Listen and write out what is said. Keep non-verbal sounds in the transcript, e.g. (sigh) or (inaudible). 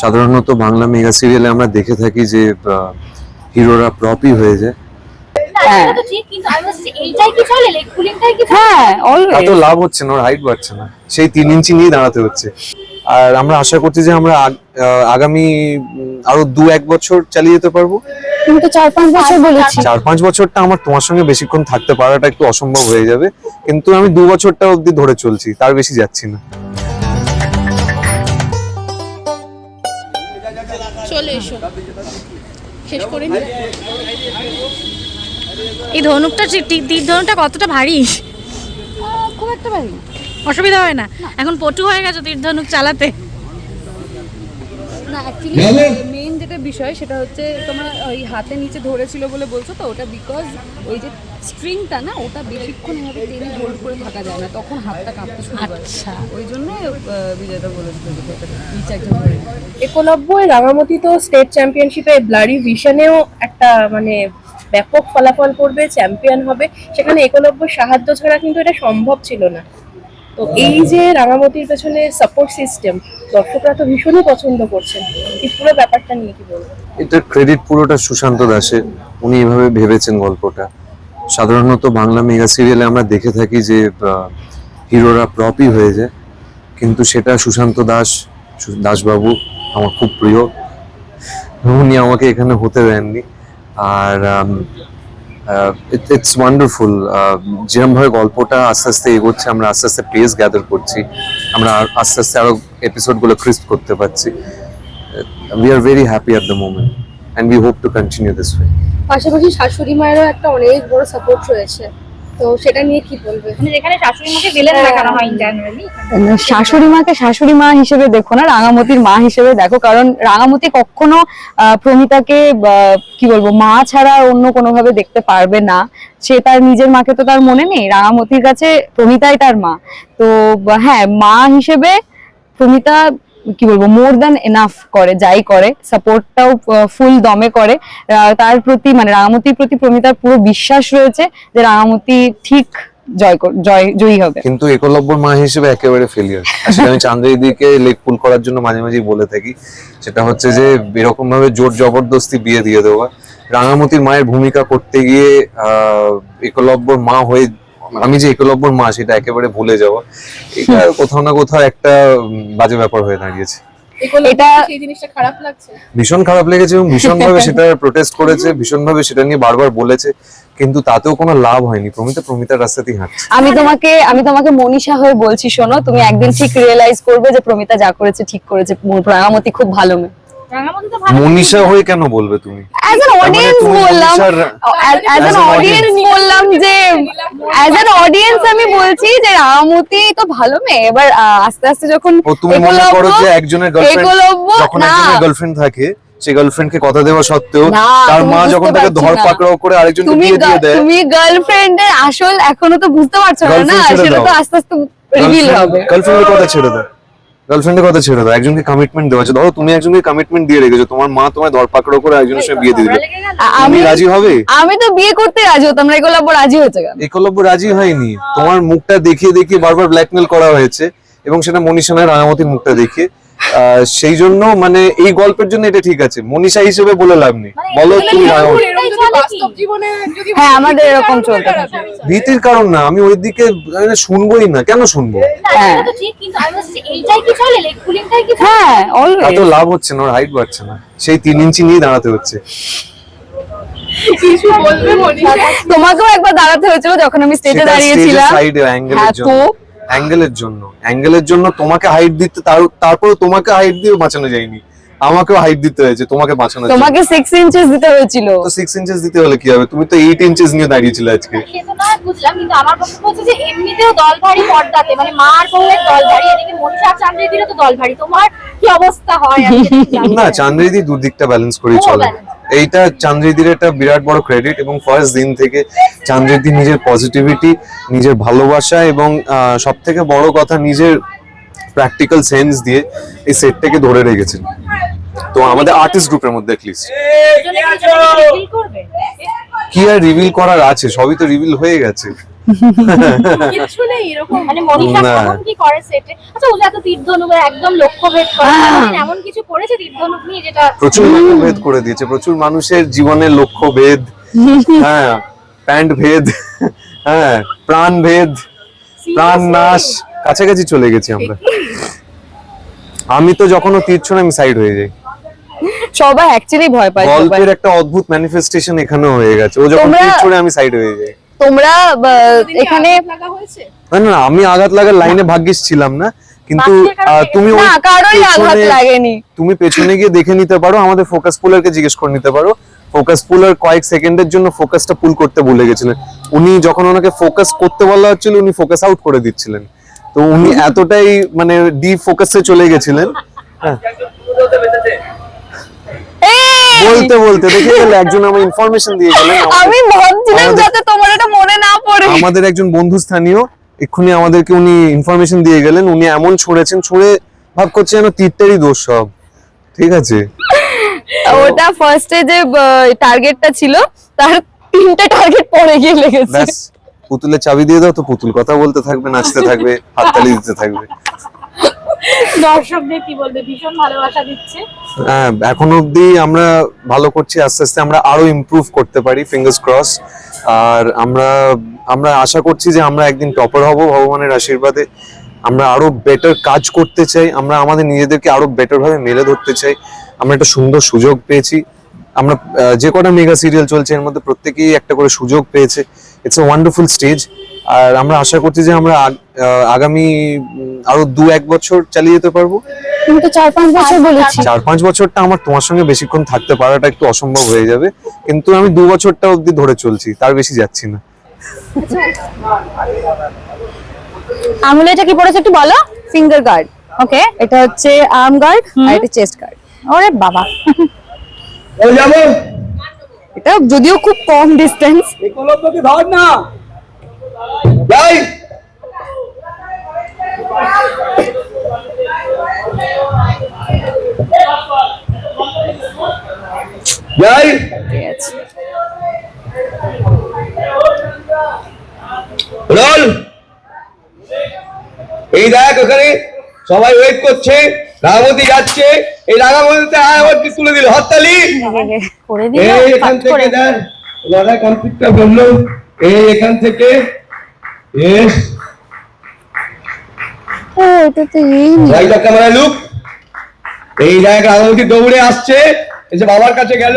সাধারণত বাংলা মেগা সিরিয়ালে আমরা দেখে থাকি যে হিরোরা প্রপই হয়ে যায়। হ্যাঁ। সেটা তো ঠিক কিন্তু আমি বলছি এইটাই কি চলে? লেগ পুলিংটাই কি চলে? হ্যাঁ লাভ হচ্ছে না ওর হাইট বাড়ছে না। সেই তিন ইঞ্চি নিয়ে দাঁড়াতে হচ্ছে। আর আমরা আশা করছি যে আমরা আহ, আগামী আরও দু এক বছর চালিয়ে যেতে পারব। তুমি তো চার পাঁচ বছর বলেছি। চার পাঁচ বছরটা আমার তোমার সঙ্গে বেশিক্ষণ থাকতে পারাটা একটু অসম্ভব হয়ে যাবে। কিন্তু আমি দু বছরটা অবধি ধরে চলছি তার বেশি যাচ্ছি না। চলে এসো। শেষ করে নি। এই ধনুকটা যে তীর ধনুকটা কতটা ভারী? খুব একটা ভারী। অসুবিধা হয় না? এখন পটু হয়ে গেছে তীর ধনুক চালাতে। না অ্যাকচুয়ালি বিষয় সেটা হচ্ছে তোমরা ওই হাতে নিচে ধরেছিল বলে বলছো তো ওটা বিকজ ওই যে স্ট্রিংটা না ওটা বেশিক্ষণ এভাবে টেনে হোল্ড করে থাকা যায় না তখন হাতটা কাঁপতে শুরু করে। আচ্ছা। ওই জন্য বিজয়টা বলেছিল নিচে একজন। একলব্য রাঙামতি তো স্টেট চ্যাম্পিয়নশিপে ব্লাডি ভিশনেও একটা মানে ব্যাপক ফলাফল করবে চ্যাম্পিয়ন হবে। সেখানে একলব্য সাহায্য ছাড়া কিন্তু এটা সম্ভব ছিল না। তো এই যে রাঙামতির পেছনে সাপোর্ট সিস্টেম দর্শকরা তো ভীষণই পছন্দ করছেন। এই পুরো ব্যাপারটা নিয়ে কি বলব এটার ক্রেডিট পুরোটা সুশান্ত দাসের উনি এভাবে ভেবেছেন গল্পটা। সাধারণত বাংলা মেগা সিরিয়ালে আমরা দেখে থাকি যে হিরোরা প্রপই হয়ে যায়। কিন্তু সেটা সুশান্ত দাস দাসবাবু আমার খুব প্রিয়। উনি আমাকে এখানে হতে দেননি। আর ইটস ওয়ান্ডারফুল যেরমভাবে গল্পটা আস্তে আস্তে এগোচ্ছে, আমরা আস্তে আস্তে পেস গ্যাদার করছি, আমরা আস্তে আস্তে আরও এপিসোডগুলো ক্রিস্প করতে পারছি। We are very happy at the moment and we hope to continue this way পাশাপাশি শাশুড়ি মায়েরও একটা অনেক বড় সাপোর্ট রয়েছে। তো সেটা নিয়ে কি বলবে? মানে যেখানে শাশুড়ি মুখে ভিলেন দেখানো হয় জেনারেলি শাশুড়ি মাকে শাশুড়ি মা হিসেবে দেখো না রাঙামতির মা হিসেবে দেখো কারণ রাঙামতি কখনো আহ, প্রমিতাকে কি বলব মা ছাড়া অন্য কোনো ভাবে দেখতে পারবে না। সে তার নিজের মাকে তো তার মনে নেই রাঙামতির কাছে প্রমিতাই তার মা। তো হ্যাঁ মা হিসেবে প্রমিতা কি বলব মোর দ্যান এনাফ করে, যাই করে সাপোর্টটাও ফুল দমে করে। তার প্রতি মানে রাঙামতির প্রতি প্রমিতার পুরো বিশ্বাস রয়েছে যে রাঙামতি ঠিক জয় জয়, জয়ী হবে। কিন্তু একলব্যর মা হিসেবে একেবারে ফেলিয়ার সেটা আমি চান্দ্রিদিকে লেগ পুল করার জন্য মাঝে মাঝে বলে থাকি। সেটা হচ্ছে যে এরকম ভাবে জোর জবরদস্তি বিয়ে দিয়ে দেওয়া। রাঙামতির মায়ের ভূমিকা করতে গিয়ে একলব্যর মা হয়ে আমি যে একলব্যর মা সেটা একেবারে ভুলে যাওয়া এটা কোথাও না কোথাও একটা বাজে ব্যাপার হয়ে দাঁড়িয়েছে। এটা সেই জিনিসটা খারাপ লাগছে? ভীষণ খারাপ লেগেছে এবং ভীষণ ভাবে (laughs) সেটা প্রোটেস্ট করেছে ভীষণ ভাবে সেটা নিয়ে বারবার বলেছে কিন্তু তাতেও কোনো লাভ হয়নি। প্রমিতা প্রমিতার রাস্তাতেই হাঁটছে। আমি তোমাকে আমি তোমাকে মনীষা হয়ে বলছি শোনো তুমি একদিন ঠিক রিয়েলাইজ করবে যে প্রমিতা যা করেছে ঠিক করেছে। রাঙামতি খুব ভালো মেয়ে ভালো মনীষা হয়ে কেন বলবে তুমি? অ্যাজ অ্যান অডিয়েন্স বললাম অ্যাজ অ্যান অডিয়েন্স বললাম যে অ্যাজ অ্যান অডিয়েন্স আমি বলছি যে রাঙামতি তো ভালো মেয়ে। এবার আস্তে আস্তে যখন ও তুমি মনে করো যে একজনের গার্লফ্রেন্ড যখন না। একজনের গার্লফ্রেন্ড থাকে সেই গার্লফ্রেন্ড কে কথা দেওয়া সত্ত্বেও তার মা যখন তাকে পারছ ধর পাকড়াও করে আরেকজনকে তুমি বিয়ে দিয়ে দেয় তুমি গার্লফ্রেন্ডের আসল এখনও তো বুঝতে পারছ না না সেটা তো আস্তে আস্তে রিভিল হবে। গার্লফ্রেন্ডের কথা ছেড়ে দাও। গার্লফ্রেন্ডের কথা ছেড়ে দাও একজনকে কমিটমেন্ট দেওয়া আছে ধরো তুমি একজনকে কমিটমেন্ট দিয়ে রেখেছো তোমার মা তোমায় ধর পাকড়াও করে একজনের সঙ্গে বিয়ে দিয়ে দিল। আমি রাজি হবে? আমি তো বিয়ে করতে রাজি হতাম না এগুলো আবার রাজি হয়েছে কেন? একলব্য রাজি হয়নি। তোমার মুখটা দেখিয়ে দেখিয়ে বারবার ব্ল্যাকমেল করা হয়েছে এবং সেটা মনীষা নয় রাঙামতির মুখটা দেখিয়ে সেই জন্য মানে এই গল্পের জন্য এটা ঠিক আছে। মনীষা হিসেবে বলে লাভ নেই। বলো তুমি হ্যাঁ আমাদের এরকম চলতে ভীতির কারণ না আমি ওই দিকে মানে শুনবোই না। কেন শুনব? হ্যাঁ। হ্যাঁ অলওয়েজ লাভ হচ্ছে না ওর হাইট বাড়ছে না। সেই তিন ইঞ্চি নিয়ে দাঁড়াতে হচ্ছে। কিছু বলবে মনীষা? তোমাকেও একবার দাঁড়াতে হয়েছিল যখন আমি স্টেজে দাঁড়িয়েছিলাম। হ্যাঁ তো অ্যাঙ্গেলের জন্য। অ্যাঙ্গেলের জন্য তোমাকে হাইট দিতে তারপরে তোমাকে হাইট দিয়ে বাঁচানো যায়নি। আমাকেও হাইট দিতে হয়েছে তোমাকে জন্য। তোমাকে সিক্স ইঞ্চেস দিতে হয়েছিল। তো সিক্স ইঞ্চেস দিতে হলে কি হবে? তুমি তো এইট ইঞ্চেস নিয়ে দাঁড়িয়েছিলে আজকে। সে তো নয় বুঝলাম কিন্তু আমার বক্তব্য হচ্ছে যে এমনিতেও দল ভারী পর্দাতে। মানে মার বউয়ের দল ভারী এদিকে চান্দ্রিদিরও তো দল ভারী। তোমার কি অবস্থা হয়? (laughs) সেটা না চান্দ্রিদি দুদিকটা ব্যালেন্স করে চলে। এইটা চান্দ্রিদির একটা বিরাট বড় ক্রেডিট এবং ফার্স্ট দিন থেকে চান্দ্রিদি নিজের পজিটিভিটি নিজের ভালোবাসা এবং সব থেকে বড় কথা নিজের প্র্যাকটিক্যাল সেন্স দিয়ে এই সেটটাকে ধরে রেখেছেন। তো আমাদের আর্টিস্ট গ্রুপের মধ্যে কি আর রিভিল করার আছে? সবই তো রিভিল হয়ে গেছে। (laughs) কিচ্ছু নেই এরকম। মানে মনীষা। কেমন কি করে সেটে? আচ্ছা ও যে এত তীর্ধনুক একদম লক্ষ্যভেদ করে এমন কিছু করেছে তীর্ধনুক নিয়ে যেটা প্রচুর ভেদ করে দিয়েছে। প্রচুর মানুষের জীবনের লক্ষ্য ভেদ (laughs) হ্যাঁ প্যান্ট ভেদ হ্যাঁ প্রাণ ভেদ প্রাণ নাশ কাছাকাছি চলে গেছি আমরা। আমি তো যখন ও তীর ছোঁড়ে আমি সাইড হয়ে যাই। সবাই অ্যাকচুয়ালি ভয় পায় গল্পের একটা অদ্ভুত ম্যানিফেস্টেশন এখানেও হয়ে গেছে। ও যখন তোমরা- তীর ছোঁড়ে আমি সাইড হয়ে যাই। তোমরা এখানে না না না, আমি আঘাত লাগার লাইনে ভাগ্যিস ছিলাম না কিন্তু আহ, তুমি না কারোরই আঘাত লাগেনি। তুমি পেছনে গিয়ে দেখে নিতে পারো আমাদের ফোকাস পুলারকে জিজ্ঞেস করে নিতে পারো। ফোকাস পুলার কয়েক সেকেন্ডের জন্য ফোকাসটা পুল করতে ভুলে গেছিলেন। উনি যখন ওনাকে ফোকাস করতে বলা হচ্ছিল উনি ফোকাস আউট করে দিচ্ছিলেন। তো উনি (laughs) এতটাই মানে ডি ফোকাসে চলে গেছিলেন। হ্যাঁ! বলতে বলতে দেখে গেলে একজন আমার ইনফরমেশন দিয়ে গেলেন আমি ভাবছিলাম যাতে তোমার এটা মনে না পড়ে। আমাদের একজন বন্ধু স্থানীয় এক্ষুনি আমাদেরকে উনি ইনফরমেশন দিয়ে গেলেন উনি এমন ছুঁড়েছেন ছুঁড়ে ভাব করছে যেন তীরটারই দোষ সব। ঠিক আছে? ওটা ফার্স্টে যে টার্গেটটা ছিল তার তিনটে টার্গেট পরে গিয়ে লেগেছে। পুতুলের চাবি দিয়ে দাও তো পুতুল কথা বলতে থাকবে নাচতে থাকবে হাততালি দিতে থাকবে। দর্শকদের কি বলবে? ভীষণ ভালোবাসা দিচ্ছে। হ্যাঁ এখন অবধি আমরা ভালো করছি, আস্তে আস্তে আমরা আরও ইমপ্রুভ করতে পারি ফিঙ্গার্স ক্রস আর আমরা আমরা আশা করছি যে আমরা একদিন টপার হব ভগবানের আশীর্বাদে। আমরা আরও বেটার কাজ করতে চাই, আমরা আমাদের নিজেদেরকে আরও বেটার ভাবে মেলে ধরতে চাই। আমরা একটা সুন্দর সুযোগ পেয়েছি। আমরা যে কটা মেগা সিরিয়াল চলছে, এর মধ্যে প্রত্যেকেই একটা করে সুযোগ পেয়েছে। ইটস এ ওয়ান্ডারফুল স্টেজ আর আমরা আশা করছি যে আমরা আগামী আরও দু এক বছর চালিয়ে যেতে পারব। তুমি তো চার পাঁচ বছর বলেছি। চার পাঁচ বছরটা আমার তোমার সঙ্গে বেশিক্ষণ থাকতে পারাটা একটু অসম্ভব হয়ে যাবে। কিন্তু আমি দু বছরটা অবধি ধরে চলছি তার বেশি যাচ্ছি না। আঙুলে এটা কি পড়েছে একটু বলো? ফিঙ্গার গার্ড ওকে এটা হচ্ছে আর্ম গার্ড আর এটা চেস্ট গার্ড ওরে বাবা। যাব এটা যদিও খুব কম ডিস্টেন্স একলব্যকে ধর না। যাই যাই ঠিক আছে। রোল। এই দেখ ওখানে সবাই ওয়েট করছে। রাগামতি যাচ্ছে। এই রাঙামতিতে আয় আবার কি তুলে দিল। হরতালি। এই এখান থেকে দেখ লড়াই কমপ্লিটটা এই এখান থেকে এস। এই ক্যামেরা লুক। এই দেখ রাগামতি দৌড়ে আসছে। এসে বাবার কাছে গেল।